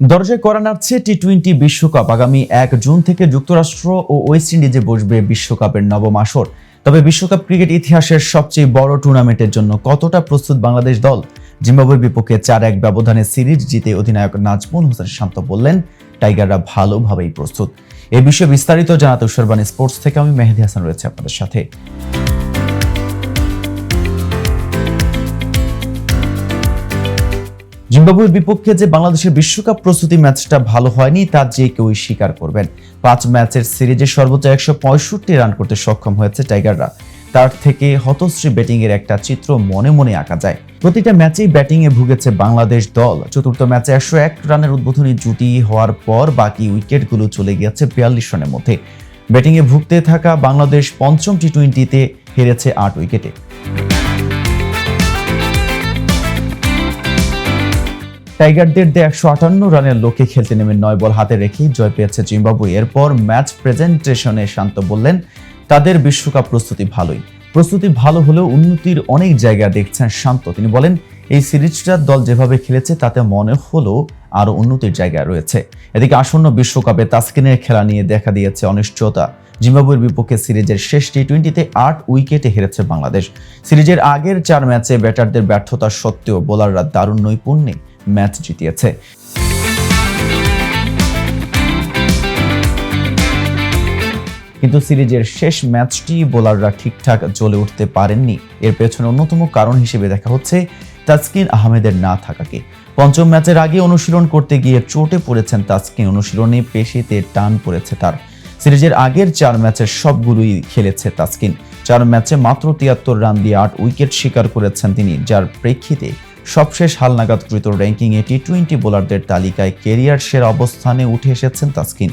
দরজায় করা নাড়ছে T twenty বিশ্বকাপ। আগামী এক জুন থেকে যুক্তরাষ্ট্র ও ওয়েস্ট ইন্ডিজে বসবে বিশ্বকাপের নবম আসর। তবে বিশ্বকাপ ক্রিকেট ইতিহাসের সবচেয়ে বড় টুর্নামেন্টের জন্য কতটা প্রস্তুত বাংলাদেশ দল? জিম্বাবুয়ের বিপক্ষে চার এক ব্যবধানে সিরিজ জিতে অধিনায়ক নাজমুল হোসেন শান্ত বললেন, টাইগাররা ভালোভাবেই প্রস্তুত। এ বিষয়ে বিস্তারিত জানাতে উসরবানী স্পোর্টস থেকে আমি মেহেদি হাসান রয়েছে আপনাদের সাথে। জিম্বাবুয়ের বিপক্ষে যে বাংলাদেশের বিশ্বকাপ প্রস্তুতি ম্যাচটা ভালো হয়নি, তা যে কেউই স্বীকার করবেন। পাঁচ ম্যাচের সিরিজে সর্বোচ্চ একশো পঁয়ষট্টি রান করতে সক্ষম হয়েছে টাইগাররা। তার থেকে হতশ্রী ব্যাটিং এর একটা চিত্র মনে মনে আঁকা যায়। প্রতিটা ম্যাচেই ব্যাটিং এ ভুগেছে বাংলাদেশ দল। চতুর্থ ম্যাচে একশো এক রানের উদ্বোধনী জুটি হওয়ার পর বাকি উইকেটগুলো চলে গিয়েছে বিয়াল্লিশ রানের মধ্যে। ব্যাটিং এ ভুগতে থাকা বাংলাদেশ পঞ্চম টি টোয়েন্টিতে হেরেছে আট উইকেটে। টাইগারদের দিয়ে একশো আটান্ন রানের লক্ষ্যে খেলতে নেমে নয় বল হাতে রেখেই জয় পেয়েছে জিম্বাবুয়ে। এরপর ম্যাচ প্রেজেন্টেশনে শান্ত বললেন, তাদের বিশ্বকাপ প্রস্তুতি ভালোই। প্রস্তুতি ভালো হলেও উন্নতির অনেক জায়গা দেখছেন শান্ত। তিনি বলেন, এই সিরিজটা দল যেভাবে খেলেছে, তাতে মনে হলো আরও উন্নতির জায়গা রয়েছে। এদিকে আসন্ন বিশ্বকাপে তাসকিনের খেলা নিয়ে দেখা দিয়েছে অনিশ্চয়তা। জিম্বাবুয়ের বিপক্ষে সিরিজের শেষ টি টোয়েন্টিতে আট উইকেটে হেরেছে বাংলাদেশ। সিরিজের আগের চার ম্যাচে ব্যাটারদের ব্যর্থতা সত্ত্বেও বোলাররা দারুণ নৈপুণ্যে ম্যাচ জিতিয়েছে। কিন্তু সিরিজের শেষ ম্যাচটি বোলাররা ঠিকঠাক জ্বলে উঠতে পারেননি। এর পেছনে অন্যতম কারণ হিসেবে দেখা হচ্ছে তাসকিন আহমেদের না থাকাকে। পঞ্চম ম্যাচের আগে অনুশীলন করতে গিয়ে চোটে পড়েছেন তাসকিন। অনুশীলনে পেশিতে টান পড়েছে তার। সিরিজের আগের চার ম্যাচের সবগুলোই খেলেছে তাসকিন। চার ম্যাচে মাত্র তিয়াত্তর রান দিয়ে আট উইকেট শিকার করেছেন তিনি, যার প্রেক্ষিতে সবশেষ হালনাগাদকৃত র্যাঙ্কিংয়ে টি টোয়েন্টি বোলারদের তালিকায় কেরিয়ার সেরা অবস্থানে উঠে এসেছেন তাসকিন।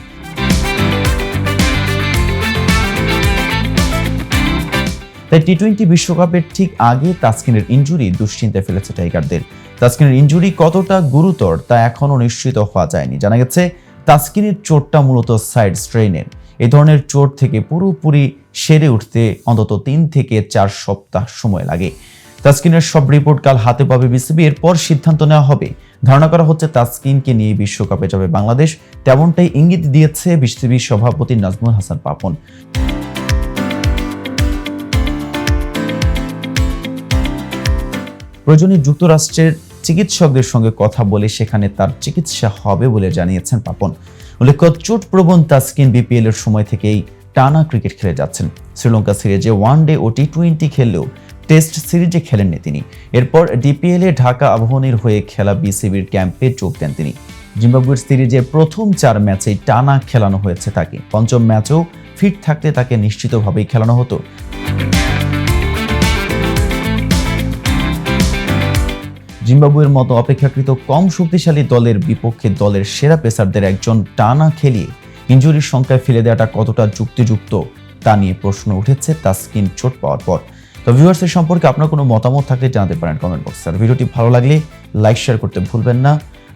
তাই টি টোয়েন্টি বিশ্বকাপের ঠিক আগে তাসকিনের ইঞ্জুরি দুশ্চিন্তায় ফেলেছে টাইগারদের তাসকিনের ইঞ্জুরি কতটা গুরুতর তা এখনও নিশ্চিত হওয়া যায়নি। জানা গেছে, তাসকিনের চোটটা মূলত সাইড স্ট্রেইনের এই ধরনের চোট থেকে পুরোপুরি সেরে উঠতে অন্তত তিন থেকে চার সপ্তাহ সময় লাগে। তাসকিনের সব রিপোর্ট কাল হাতে পাবে বিসিবি, এরপর সিদ্ধান্ত নেওয়া হবে। ধারণা করা হচ্ছে তাসকিনকে নিয়ে বিশ্বকাপে যাবে বাংলাদেশ। তেমনটাই ইঙ্গিত দিয়েছে বিসিবি সভাপতি নাজমুল হাসান পাপন। প্রয়োজনে যুক্তরাষ্ট্রের চিকিৎসকদের সঙ্গে কথা বলে সেখানে তার চিকিৎসা হবে বলে জানিয়েছেন পাপন। উল্লেখ্য, চোট প্রবণ তাসকিন বিপিএল এর সময় থেকেই টানা ক্রিকেট খেলে যাচ্ছেন। শ্রীলঙ্কা সিরিজে ওয়ান ডে ও টি টোয়েন্টি খেললেও টেস্ট সিরিজে খেলেননি তিনি। এরপর ডিপিএল ঢাকা আবাহনীর হয়ে খেলা বিসিবির ক্যাম্পে যোগ দেন তিনি। জিম্বাবুয়ের সিরিজে প্রথম চার ম্যাচেই টানা খেলানো হয়েছে তাকে। পঞ্চম ম্যাচেও ফিট থাকতে তাকে নিশ্চিতভাবেই খেলানো হতো। জিম্বাবুয়ের মতো অপেক্ষাকৃত কম শক্তিশালী দলের বিপক্ষে দলের সেরা পেসারদের একজন টানা খেলিয়ে ইঞ্জুরির সংখ্যায় ফেলে দেওয়াটা কতটা যুক্তিযুক্ত তা নিয়ে প্রশ্ন উঠেছে তাসকিন চোট পাওয়ার পর। তো ভিউয়ার্সের সম্পর্কে আপনার কোনো মতামত থাকলে জানাতে পারেন কমেন্ট বক্সে আর ভিডিওটি ভালো লাগলে লাইক শেয়ার করতে ভুলবেন না।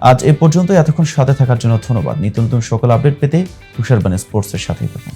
আজ এ পর্যন্ত এতক্ষণ সাথে থাকার জন্য ধন্যবাদ। নিত্য নতুন সকল আপডেট পেতে তুষার তুষারবানি স্পোর্টসের সাথেই থাকুন।